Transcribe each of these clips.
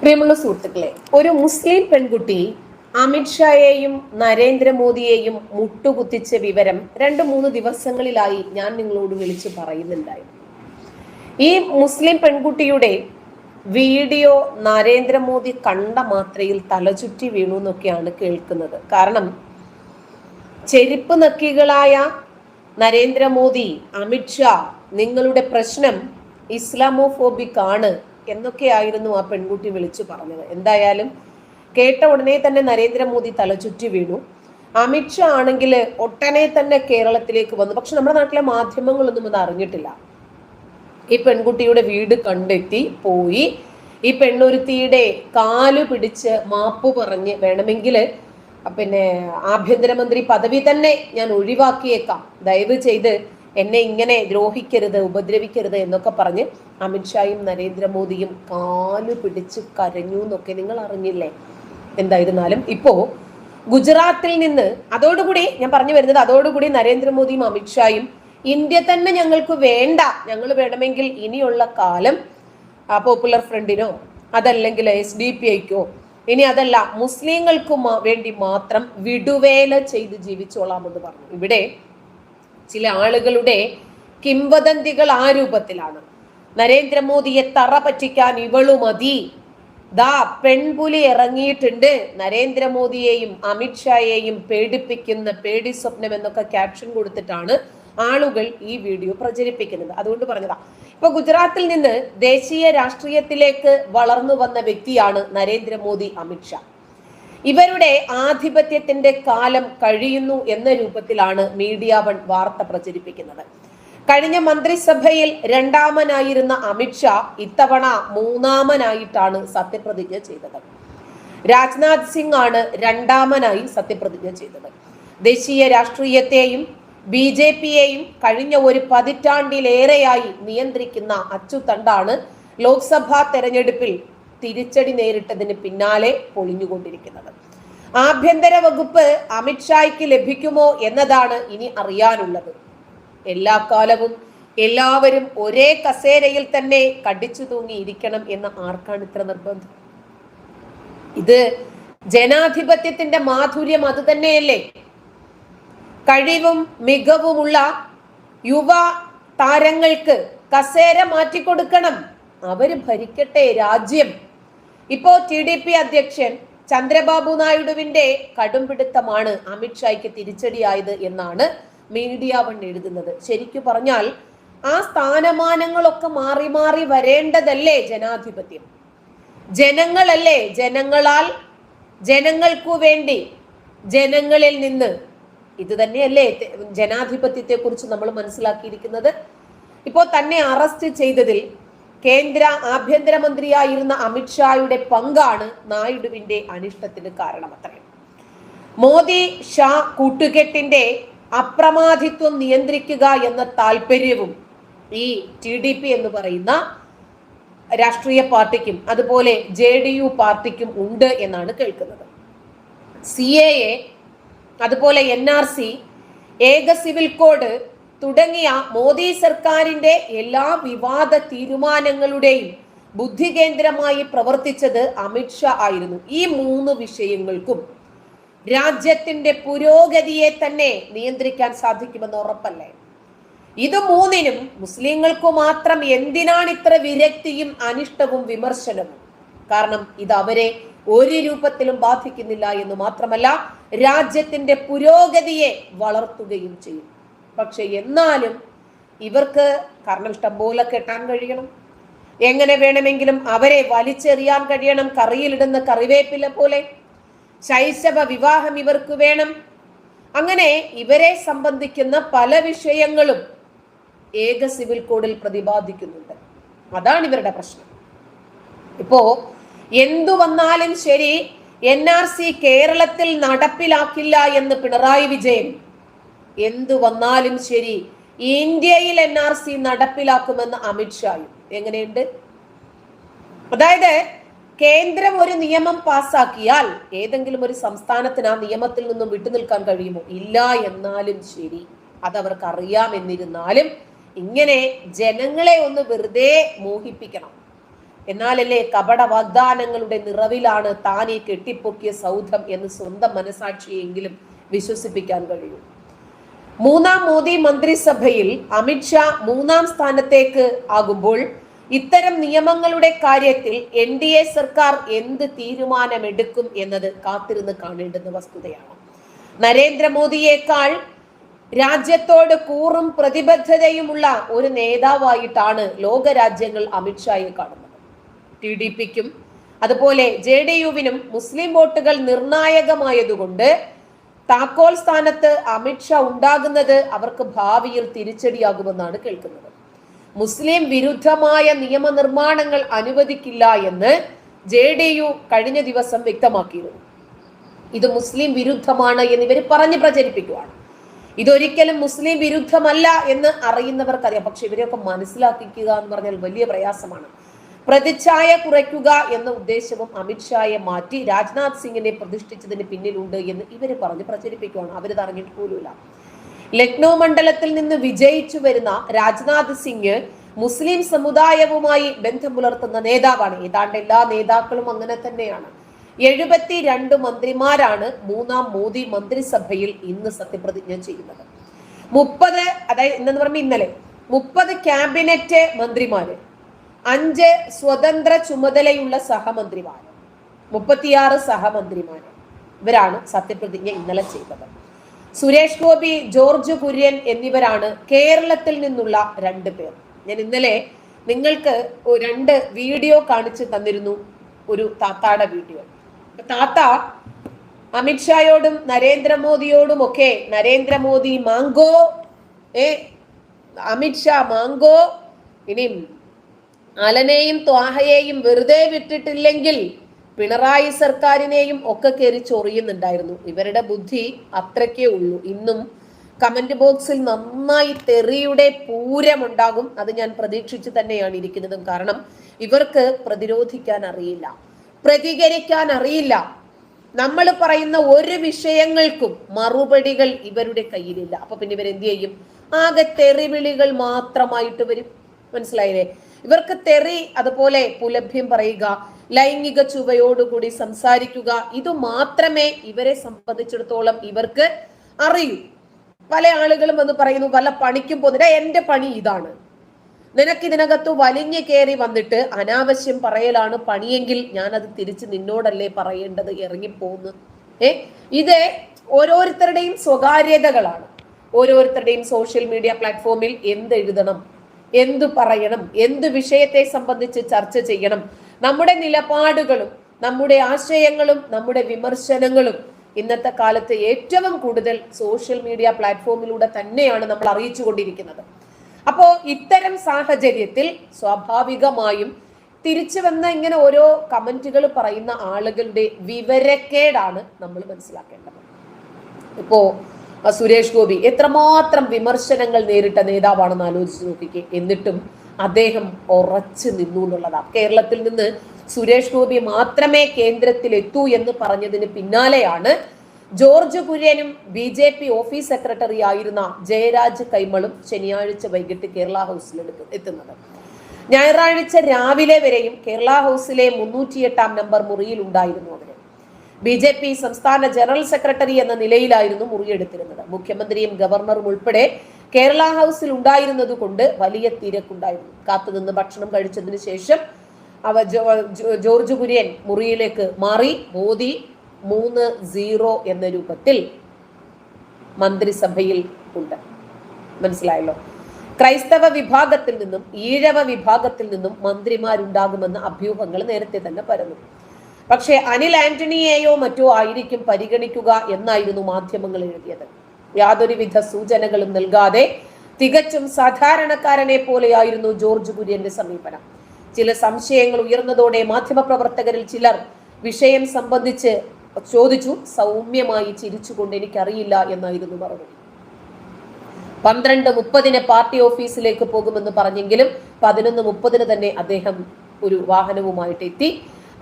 പ്രിയമുള്ള സുഹൃത്തുക്കളെ ഒരു മുസ്ലിം പെൺകുട്ടി അമിത്ഷായെയും നരേന്ദ്രമോദിയെയും മുട്ടുകുത്തിച്ച വിവരം രണ്ട് മൂന്ന് ദിവസങ്ങളിലായി ഞാൻ നിങ്ങളോട് വിളിച്ചു പറയുന്നുണ്ടായിരുന്നു. ഈ മുസ്ലിം പെൺകുട്ടിയുടെ വീഡിയോ നരേന്ദ്രമോദി കണ്ട മാത്രയിൽ തലചുറ്റി വീണു എന്നൊക്കെയാണ് കേൾക്കുന്നത്. കാരണം ചെരുപ്പ് നക്കികളായ നരേന്ദ്രമോദി അമിത്ഷാ നിങ്ങളുടെ പ്രശ്നം ഇസ്ലാമോഫോബിക് ആണ് എന്നൊക്കെയായിരുന്നു ആ പെൺകുട്ടി വിളിച്ചു പറഞ്ഞത്? എന്തായാലും കേട്ട ഉടനെ തന്നെ നരേന്ദ്രമോദി തലചുറ്റി വീണു. അമിത്ഷാ ആണെങ്കിൽ ഒട്ടനെ തന്നെ കേരളത്തിലേക്ക് വന്നു. പക്ഷെ നമ്മുടെ നാട്ടിലെ മാധ്യമങ്ങളൊന്നും അത് അറിഞ്ഞിട്ടില്ല. ഈ പെൺകുട്ടിയുടെ വീട് കണ്ടെത്തി പോയി. ഈ പെണ്ണൊരുത്തിയുടെ കാലു പിടിച്ച് മാപ്പ് പറഞ്ഞ് വേണമെങ്കിൽ പിന്നെ ആഭ്യന്തരമന്ത്രി പദവി തന്നെ ഞാൻ ഒഴിവാക്കിയേക്കാം. ദയവ് ചെയ്ത് എന്നെ ഇങ്ങനെ ദ്രോഹിക്കരുത് ഉപദ്രവിക്കരുത് എന്നൊക്കെ പറഞ്ഞ് അമിത്ഷായും നരേന്ദ്രമോദിയും കാലു പിടിച്ച് കരഞ്ഞു എന്നൊക്കെ നിങ്ങൾ അറിഞ്ഞില്ലേ? എന്തായിരുന്നാലും ഇപ്പോ ഗുജറാത്തിൽ നിന്ന് അതോടുകൂടി ഞാൻ പറഞ്ഞു വരുന്നത് അതോടുകൂടി നരേന്ദ്രമോദിയും അമിത്ഷായും ഇന്ത്യ തന്നെ ഞങ്ങൾക്ക് വേണ്ട ഞങ്ങൾ വേണമെങ്കിൽ ഇനിയുള്ള കാലം പോപ്പുലർ ഫ്രണ്ടിനോ അതല്ലെങ്കിൽ എസ് ഡി പി ഐക്കോ ഇനി അതല്ല മുസ്ലിങ്ങൾക്ക് വേണ്ടി മാത്രം വിടുവേല ചെയ്ത് ജീവിച്ചോളാമെന്ന് പറഞ്ഞു. ഇവിടെ ചില ആളുകളുടെ കിംവദന്തികൾ ആ രൂപത്തിലാണ്. നരേന്ദ്രമോദിയെ തറ പറ്റിക്കാൻ ഇവളു മതി. ദാ പെൺപുലി ഇറങ്ങിയിട്ടുണ്ട്. നരേന്ദ്രമോദിയെയും അമിത്ഷായെയും പേടിപ്പിക്കുന്ന പേടി സ്വപ്നം എന്നൊക്കെ ക്യാപ്ഷൻ കൊടുത്തിട്ടാണ് ആളുകൾ ഈ വീഡിയോ പ്രചരിപ്പിക്കുന്നത്. അതുകൊണ്ട് പറഞ്ഞതാ. ഇപ്പൊ ഗുജറാത്തിൽ നിന്ന് ദേശീയ രാഷ്ട്രീയത്തിലേക്ക് വളർന്നു വന്ന വ്യക്തിയാണ് നരേന്ദ്രമോദി അമിത്ഷാ. ഇവരുടെ ആധിപത്യത്തിന്റെ കാലം കഴിയുന്നു എന്ന രൂപത്തിലാണ് മീഡിയ വൺ വാർത്ത പ്രചരിപ്പിക്കുന്നത്. കഴിഞ്ഞ മന്ത്രിസഭയിൽ രണ്ടാമനായിരുന്ന അമിത്ഷാ ഇത്തവണ മൂന്നാമനായിട്ടാണ് സത്യപ്രതിജ്ഞ ചെയ്തത്. രാജ്നാഥ് സിംഗ് ആണ് രണ്ടാമനായി സത്യപ്രതിജ്ഞ ചെയ്തത്. ദേശീയ രാഷ്ട്രീയത്തെയും ബി ജെ പിയെയും കഴിഞ്ഞ ഒരു പതിറ്റാണ്ടിലേറെയായി നിയന്ത്രിക്കുന്ന അച്ചുതണ്ടാണ് ലോക്സഭാ തെരഞ്ഞെടുപ്പിൽ തിരിച്ചടി നേരിട്ടതിന് പിന്നാലെ പൊളിഞ്ഞുകൊണ്ടിരിക്കുന്നത്. ആഭ്യന്തര വകുപ്പ് അമിത്ഷായ്ക്ക് ലഭിക്കുമോ എന്നതാണ് ഇനി അറിയാനുള്ളത്. എല്ലാ കാലവും എല്ലാവരും ഒരേ കസേരയിൽ തന്നെ കടിച്ചു തൂങ്ങിയിരിക്കണം എന്ന് ആർക്കാണ് ഇത്ര നിർബന്ധം? ഇത് ജനാധിപത്യത്തിന്റെ മാധുര്യം അത് തന്നെയല്ലേ? കഴിവും മികവുമുള്ള യുവ താരങ്ങൾക്ക് കസേര മാറ്റിക്കൊടുക്കണം. അവർ ഭരിക്കട്ടെ രാജ്യം. ഇപ്പോ ടി ഡി പി അധ്യക്ഷൻ ചന്ദ്രബാബു നായിഡുവിന്റെ കടുംപിടുത്തമാണ് അമിത്ഷായ്ക്ക് തിരിച്ചടിയായത് എന്നാണ് മീഡിയ വൺ എഴുതുന്നത്. ശരിക്കു പറഞ്ഞാൽ ആ സ്ഥാനമാനങ്ങളൊക്കെ മാറി മാറി വരേണ്ടതല്ലേ ജനാധിപത്യം? ജനങ്ങളല്ലേ ജനങ്ങളാൽ ജനങ്ങൾക്കു വേണ്ടി ജനങ്ങളിൽ നിന്ന് ഇത് തന്നെയല്ലേ ജനാധിപത്യത്തെ കുറിച്ച് നമ്മൾ മനസ്സിലാക്കിയിരിക്കുന്നത്? ഇപ്പോൾ തന്നെ അറസ്റ്റ് ചെയ്തതിൽ കേന്ദ്ര ആഭ്യന്തരമന്ത്രിയായിരുന്ന അമിത്ഷായുടെ പങ്കാണ് നായിഡുവിന്റെ അനിഷ്ടത്തിന് കാരണമത്രേ മോദി ഷാ കൂട്ടുകെട്ടിന്റെ അപ്രമാദിത്വം നിയന്ത്രിക്കുക എന്ന താല്പര്യവും ഈ ടി ഡി പി എന്ന് പറയുന്ന രാഷ്ട്രീയ പാർട്ടിക്കും അതുപോലെ ജെ ഡി യു പാർട്ടിക്കും ഉണ്ട് എന്നാണ് കേൾക്കുന്നത്. സി എ എ അതുപോലെ എൻ ആർ സി ഏക സിവിൽ കോഡ് തുടങ്ങിയ മോദി സർക്കാരിന്റെ എല്ലാ വിവാദ തീരുമാനങ്ങളുടെയും ബുദ്ധി കേന്ദ്രമായി പ്രവർത്തിച്ചത് അമിത്ഷാ ആയിരുന്നു. ഈ മൂന്ന് വിഷയങ്ങൾക്കും രാജ്യത്തിന്റെ പുരോഗതിയെ തന്നെ നിയന്ത്രിക്കാൻ സാധിക്കുമെന്ന് ഉറപ്പല്ലേ? ഇത് മൂന്നിനും മുസ്ലിങ്ങൾക്ക് മാത്രം എന്തിനാണ് ഇത്ര വിരക്തിയും അനിഷ്ടവും വിമർശനവും? കാരണം ഇത് അവരെ ഒരു രൂപത്തിലും ബാധിക്കുന്നില്ല എന്ന് മാത്രമല്ല രാജ്യത്തിന്റെ പുരോഗതിയെ വളർത്തുകയും ചെയ്യും. പക്ഷെ എന്നാലും ഇവർക്ക് കാരണം ഇഷ്ടം പോലെ കെട്ടാൻ കഴിയണം. എങ്ങനെ വേണമെങ്കിലും അവരെ വലിച്ചെറിയാൻ കഴിയണം കറിയിലിടുന്ന കറിവേപ്പില പോലെ. ശൈശവ വിവാഹം ഇവർക്ക് വേണം. അങ്ങനെ ഇവരെ സംബന്ധിക്കുന്ന പല വിഷയങ്ങളും ഏക സിവിൽ കോഡിൽ പ്രതിപാദിക്കുന്നുണ്ട്. അതാണ് ഇവരുടെ പ്രശ്നം. ഇപ്പോ എന്തു വന്നാലും ശരി എൻ ആർ സി കേരളത്തിൽ നടപ്പിലാക്കില്ല എന്ന് പിണറായി വിജയൻ എന്തു വന്നാലും ശരി ഇന്ത്യയിൽ എൻ ആർ സി നടപ്പിലാക്കുമെന്ന് അമിത്ഷായും എങ്ങനെയുണ്ട്? അതായത് കേന്ദ്രം ഒരു നിയമം പാസാക്കിയാൽ ഏതെങ്കിലും ഒരു സംസ്ഥാനത്തിന് ആ നിയമത്തിൽ നിന്നും വിട്ടുനിൽക്കാൻ കഴിയുമോ? ഇല്ല എന്നാലും ശരി. അതവർക്ക് അറിയാമെന്നിരുന്നാലും ഇങ്ങനെ ജനങ്ങളെ ഒന്ന് വെറുതെ മോഹിപ്പിക്കണം. എന്നാലല്ലേ കപട വാഗ്ദാനങ്ങളുടെ നിറവിലാണ് താനീ കെട്ടിപ്പൊക്കിയ സൗധം എന്ന് സ്വന്തം മനസാക്ഷിയെങ്കിലും വിശ്വസിപ്പിക്കാൻ കഴിയൂ. മൂന്നാം മോദി മന്ത്രിസഭയിൽ അമിത്ഷാ മൂന്നാം സ്ഥാനത്തേക്ക് ആകുമ്പോൾ ഇത്തരം നിയമങ്ങളുടെ കാര്യത്തിൽ എൻ ഡി എ സർക്കാർ എന്ത് തീരുമാനമെടുക്കും എന്നത് കാത്തിരുന്ന് കാണേണ്ടുന്ന വസ്തുതയാണ്. നരേന്ദ്രമോദിയേക്കാൾ രാജ്യത്തോട് കൂറും പ്രതിബദ്ധതയുമുള്ള ഒരു നേതാവായിട്ടാണ് ലോകരാജ്യങ്ങൾ അമിത്ഷായെ കാണുന്നത്. ടി ഡി പിക്കും അതുപോലെ ജെ ഡി യുവിനും മുസ്ലിം വോട്ടുകൾ നിർണായകമായതുകൊണ്ട് താക്കോൽ സ്ഥാനത്ത് അമിത്ഷാ ഉണ്ടാകുന്നത് അവർക്ക് ഭാവിയിൽ തിരിച്ചടിയാകുമെന്നാണ് കേൾക്കുന്നത്. മുസ്ലിം വിരുദ്ധമായ നിയമനിർമ്മാണങ്ങൾ അനുവദിക്കില്ല എന്ന് ജെ ഡി യു കഴിഞ്ഞ ദിവസം വ്യക്തമാക്കിയിരുന്നു. ഇത് മുസ്ലിം വിരുദ്ധമാണ് എന്ന് ഇവർ പറഞ്ഞ് പ്രചരിപ്പിക്കുകയാണ് ഇതൊരിക്കലും മുസ്ലിം വിരുദ്ധമല്ല എന്ന് അറിയുന്നവർക്കറിയാം. പക്ഷെ ഇവരെയൊക്കെ മനസ്സിലാക്കിക്കുക എന്ന് പറഞ്ഞാൽ വലിയ പ്രയാസമാണ്. പ്രതിച്ഛായ കുറയ്ക്കുക എന്ന ഉദ്ദേശവും അമിത്ഷായെ മാറ്റി രാജ്നാഥ് സിംഗിനെ പ്രതിഷ്ഠിച്ചതിന് പിന്നിലുണ്ട് എന്ന് ഇവർ പറഞ്ഞ് പ്രചരിപ്പിക്കുകയാണ് അവരത് അറിഞ്ഞിട്ട് പോലുമില്ല. ലക്നൗ മണ്ഡലത്തിൽ നിന്ന് വിജയിച്ചു വരുന്ന രാജ്നാഥ് സിംഗ് മുസ്ലിം സമുദായവുമായി ബന്ധം പുലർത്തുന്ന നേതാവാണ്. ഏതാണ്ട് എല്ലാ നേതാക്കളും അങ്ങനെ തന്നെയാണ്. എഴുപത്തി രണ്ട് മന്ത്രിമാരാണ് മൂന്നാം മോദി മന്ത്രിസഭയിൽ ഇന്ന് സത്യപ്രതിജ്ഞ ചെയ്യുന്നത്. മുപ്പത് അതായത് ഇന്നെന്ന് പറയുമ്പോൾ ഇന്നലെ മുപ്പത് ക്യാബിനറ്റ് മന്ത്രിമാര് അഞ്ച് സ്വതന്ത്ര ചുമതലയുള്ള സഹമന്ത്രിമാർ മുപ്പത്തിയാറ് സഹമന്ത്രിമാർ ഇവരാണ് സത്യപ്രതിജ്ഞ ഇന്നലെ ചെയ്തത്. സുരേഷ് ഗോപി ജോർജ് കുര്യൻ എന്നിവരാണ് കേരളത്തിൽ നിന്നുള്ള രണ്ട് പേർ. ഞാൻ ഇന്നലെ നിങ്ങൾക്ക് രണ്ട് വീഡിയോ കാണിച്ചു തന്നിരുന്നു ഒരു താത്താടെ വീഡിയോ. താത്ത അമിത്ഷായോടും നരേന്ദ്രമോദിയോടും ഒക്കെ നരേന്ദ്രമോദി മാങ്കോ ഏ അമിത്ഷാ മാങ്കോ ഇനി അലനെയും ത്വാഹയെയും വെറുതെ വിട്ടിട്ടില്ലെങ്കിൽ പിണറായി സർക്കാരിനെയും ഒക്കെ കയറി ചൊറിയുന്നുണ്ടായിരുന്നു. ഇവരുടെ ബുദ്ധി അത്രയ്ക്കേ ഉള്ളൂ. ഇന്നും കമന്റ് ബോക്സിൽ നന്നായി തെറിയുടെ പൂരമുണ്ടാകും. അത് ഞാൻ പ്രതീക്ഷിച്ചു തന്നെയാണ് ഇരിക്കുന്നതും. കാരണം ഇവർക്ക് പ്രതിരോധിക്കാൻ അറിയില്ല. പ്രതികരിക്കാൻ അറിയില്ല. നമ്മൾ പറയുന്ന ഒരു വിഷയങ്ങൾക്കും മറുപടികൾ ഇവരുടെ കയ്യിലില്ല. അപ്പൊ പിന്നെ ഇവരെന്ത് ചെയ്യും? ആകെ തെറിവിളികൾ മാത്രമായിട്ട് വരും. മനസ്സിലായില്ലേ? ഇവർക്ക് തെറി അതുപോലെ പുലഭ്യം പറയുക ലൈംഗിക ചുവയോടുകൂടി സംസാരിക്കുക ഇത് മാത്രമേ ഇവരെ സംബന്ധിച്ചിടത്തോളം ഇവർക്ക് അറിയൂ. പല ആളുകളും വന്ന് പറയുന്നു പല പണിക്കും പോകുന്നില്ല. എന്റെ പണി ഇതാണ്. നിനക്ക് ഇതിനകത്ത് വലിഞ്ഞു കയറി വന്നിട്ട് അനാവശ്യം പറയലാണ് പണിയെങ്കിൽ ഞാൻ അത് തിരിച്ച് നിന്നോടല്ലേ പറയേണ്ടത്? ഇറങ്ങിപ്പോന്ന്. ഏ? ഇത് ഓരോരുത്തരുടെയും സ്വകാര്യതകളാണ്. ഓരോരുത്തരുടെയും സോഷ്യൽ മീഡിയ പ്ലാറ്റ്ഫോമിൽ എന്ത് എഴുതണം എന്തു പറയണം? എന്ത് വിഷയത്തെ സംബന്ധിച്ച് ചർച്ച ചെയ്യണം? നമ്മുടെ നിലപാടുകളും നമ്മുടെ ആശയങ്ങളും നമ്മുടെ വിമർശനങ്ങളും ഇന്നത്തെ കാലത്ത് ഏറ്റവും കൂടുതൽ സോഷ്യൽ മീഡിയ പ്ലാറ്റ്ഫോമിലൂടെ തന്നെയാണ് നമ്മൾ അറിയിച്ചു കൊണ്ടിരിക്കുന്നത് അപ്പോൾ ഇത്തരം സാഹചര്യത്തിൽ സ്വാഭാവികമായും തിരിച്ചു വന്ന ഇങ്ങനെ ഓരോ കമന്റുകൾ പറയുന്ന ആളുകളുടെ വിവരക്കേടാണ് നമ്മൾ മനസ്സിലാക്കേണ്ടത്. ഇപ്പോ ആ, സുരേഷ് ഗോപി എത്രമാത്രം വിമർശനങ്ങൾ നേരിട്ട നേതാവാണെന്ന് ആലോചിച്ച് നോക്കിക്കേ. എന്നിട്ടും അദ്ദേഹം ഉറച്ചു നിന്നു എന്നുള്ളതാണ് കേരളത്തിൽ നിന്ന് സുരേഷ് ഗോപി മാത്രമേ കേന്ദ്രത്തിൽ എത്തൂ എന്ന് പറഞ്ഞതിന് പിന്നാലെയാണ് George കുര്യനും B J P office secretary ആയിരുന്ന ജയരാജ് കൈമളും ശനിയാഴ്ച വൈകിട്ട് കേരള ഹൗസിൽ എത്തുന്നത്. ഞായറാഴ്ച രാവിലെ വരെയും കേരള ഹൗസിലെ മുന്നൂറ്റിയെട്ടാം നമ്പർ മുറിയിൽ ഉണ്ടായിരുന്നു ബി ജെ പി സംസ്ഥാന ജനറൽ സെക്രട്ടറി എന്ന നിലയിലായിരുന്നു മുറിയെടുത്തിരുന്നത്. മുഖ്യമന്ത്രിയും ഗവർണറും ഉൾപ്പെടെ കേരള ഹൗസിൽ ഉണ്ടായിരുന്നത് കൊണ്ട് വലിയ തിരക്കുണ്ടായിരുന്നു. കാത്തുനിന്ന് ഭക്ഷണം കഴിച്ചതിന് ശേഷം അവ ജോർജ് കുര്യൻ മുറിയിലേക്ക് മാറി മോദി മൂന്ന് സീറോ എന്ന രൂപത്തിൽ മന്ത്രിസഭയിൽ ഉണ്ട്. മനസ്സിലായല്ലോ? ക്രൈസ്തവ വിഭാഗത്തിൽ നിന്നും ഈഴവ വിഭാഗത്തിൽ നിന്നും മന്ത്രിമാരുണ്ടാകുമെന്ന അഭ്യൂഹങ്ങൾ നേരത്തെ തന്നെ പരന്നു. പക്ഷേ അനിൽ ആന്റണിയെയോ മറ്റോ ആയിരിക്കും പരിഗണിക്കുക എന്നായിരുന്നു മാധ്യമങ്ങൾ എഴുതിയത്. യാതൊരുവിധ സൂചനകളും നൽകാതെ തികച്ചും സാധാരണക്കാരനെ പോലെയായിരുന്നു ജോർജ് കുര്യന്റെ സമീപനം. ചില സംശയങ്ങൾ ഉയർന്നതോടെ മാധ്യമപ്രവർത്തകരിൽ ചിലർ വിഷയം സംബന്ധിച്ച് ചോദിച്ചു സൗമ്യമായി ചിരിച്ചുകൊണ്ട് എനിക്കറിയില്ല എന്നായിരുന്നു മറുപടി. പന്ത്രണ്ട് മുപ്പതിന് പാർട്ടി ഓഫീസിലേക്ക് പോകുമെന്ന് പറഞ്ഞെങ്കിലും പതിനൊന്ന് മുപ്പതിന് തന്നെ അദ്ദേഹം ഒരു വാഹനവുമായിട്ട് എത്തി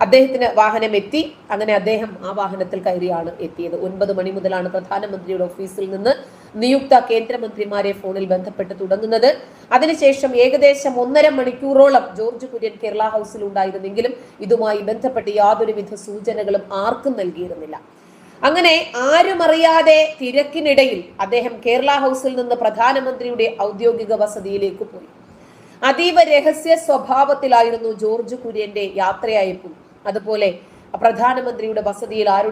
അദ്ദേഹത്തിന് വാഹനം എത്തി. അങ്ങനെ അദ്ദേഹം ആ വാഹനത്തിൽ കയറിയാണ് എത്തിയത്. ഒൻപത് മണി മുതലാണ് പ്രധാനമന്ത്രിയുടെ ഓഫീസിൽ നിന്ന് നിയുക്ത കേന്ദ്രമന്ത്രിമാരെ ഫോണിൽ ബന്ധപ്പെട്ട് തുടങ്ങുന്നത്. അതിനുശേഷം ഏകദേശം ഒന്നര മണിക്കൂറോളം ജോർജ് കുര്യൻ കേരള ഹൗസിൽ ഉണ്ടായിരുന്നെങ്കിലും ഇതുമായി ബന്ധപ്പെട്ട് യാതൊരുവിധ സൂചനകളും ആർക്കും നൽകിയിരുന്നില്ല. അങ്ങനെ ആരും അറിയാതെ തിരക്കിനിടയിൽ അദ്ദേഹം കേരള ഹൗസിൽ നിന്ന് പ്രധാനമന്ത്രിയുടെ ഔദ്യോഗിക വസതിയിലേക്ക് പോയി. അതീവ രഹസ്യ സ്വഭാവത്തിലായിരുന്നു ജോർജ് കുര്യന്റെ യാത്രയയപ്പും അതുപോലെ പ്രധാനമന്ത്രിയുടെ വസതിയിൽ ആരുടെ